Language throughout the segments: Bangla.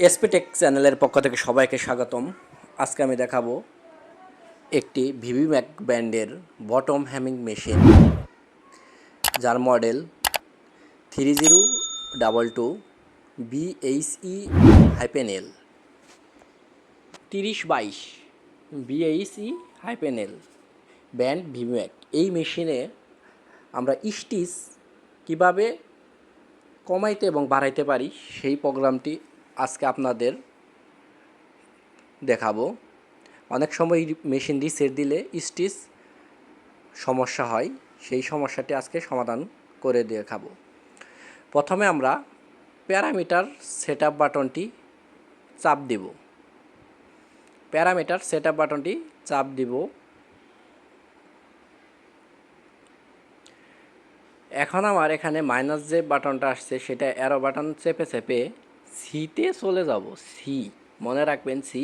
এসপিটেক চ্যানেলের পক্ষ থেকে সবাইকে স্বাগতম। আজকে আমি দেখাবো একটি ভিভি ম্যাক ব্র্যান্ডের বটম হ্যামিং মেশিন, যার model three zero double two BHE hyphen L তিরিশ বাইশ BHE hyphen L brand Vivi Mac. এই মেশিনে আমরা স্টিচ কীভাবে কমাইতে এবং বাড়াইতে পারি সেই প্রোগ্রামটি আজকে আপনাদের দেখাবো। অনেক সময় মেশিন রিসেট দিলে স্টিচ সমস্যা হয়, সেই সমস্যাটি আজকে সমাধান করে দেখাবো। প্রথমে আমরা প্যারামিটার সেট বাটনটি চাপ দিব। প্যারামিটার সেট বাটনটি চাপ দিব। এখন আমার এখানে মাইনাস যে বাটনটা আসছে, সেটা অ্যারো বাটন চেপে চেপে সিতে চলে যাব, সি। মনে রাখবেন সি।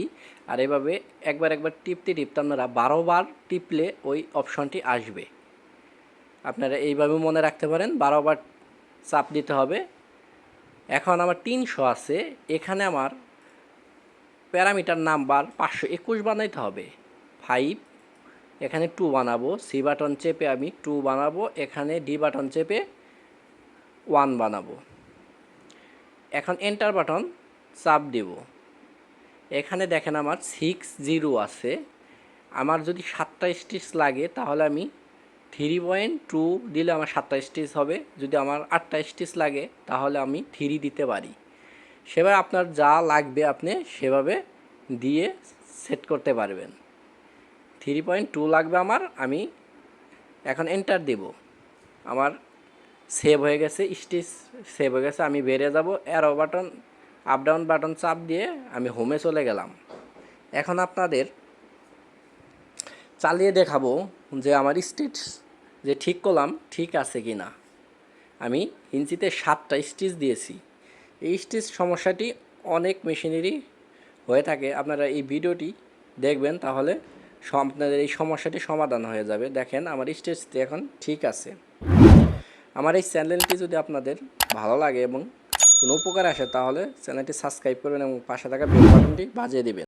আর এভাবে একবার একবার টিপতে টিপতে আপনারা বারোবার টিপলে ওই অপশনটি আসবে। আপনারা এইভাবে মনে রাখতে পারেন, বারোবার চাপ দিতে হবে। এখন আমার তিনশো আছে, এখানে আমার প্যারামিটার নাম্বার পাঁচশো একুশ বানাইতে হবে। ফাইভ, এখানে টু বানাবো, সি বাটন চেপে আমি টু বানাবো, এখানে ডি বাটন চেপে ওয়ান বানাবো। এখন এন্টার বাটন চাপ দেব। এখানে দেখেন আমার সিক্স জিরো আছে। আমার যদি সাতটা স্টিচ লাগে, তাহলে আমি থ্রি পয়েন্ট টু দিলে আমার সাতটা স্টিচ হবে। যদি আমার আটটা স্টিচ লাগে, তাহলে আমি থ্রি দিতে পারি। সেভাবে আপনার যা লাগবে আপনি সেভাবে দিয়ে সেট করতে পারবেন। থ্রি পয়েন্ট টু লাগবে আমার, আমি এখন এন্টার দেব। আমার সেভ হয়ে গেছে, স্টিচ সেভ হয়ে গেছে, আমি বেরিয়ে যাব arrow button up down button চাপ দিয়ে আমি হোমে চলে গেলাম। এখন আপনাদের চালিয়ে দেখাবো যে আমার স্টিচ যে ঠিক করলাম, ঠিক আছে কি না আমি ইঞ্চিতে সাতটা স্টিচ দিয়েছি। এই স্টিচ সমস্যাটি অনেক মেশিনেরই হয়ে থাকে। আপনারা এই ভিডিওটি দেখবেন, তাহলে আপনাদের এই সমস্যাটি সমাধান হয়ে যাবে। দেখেন, আমার স্টেজটি এখন ঠিক আছে। আমার এই চ্যানেলটি যদি আপনাদের ভালো লাগে এবং কোনো উপকার আসে, তাহলে চ্যানেলটি সাবস্ক্রাইব করবেন এবং পাশে থাকা বেল বাটনটি বাজিয়ে দিবেন।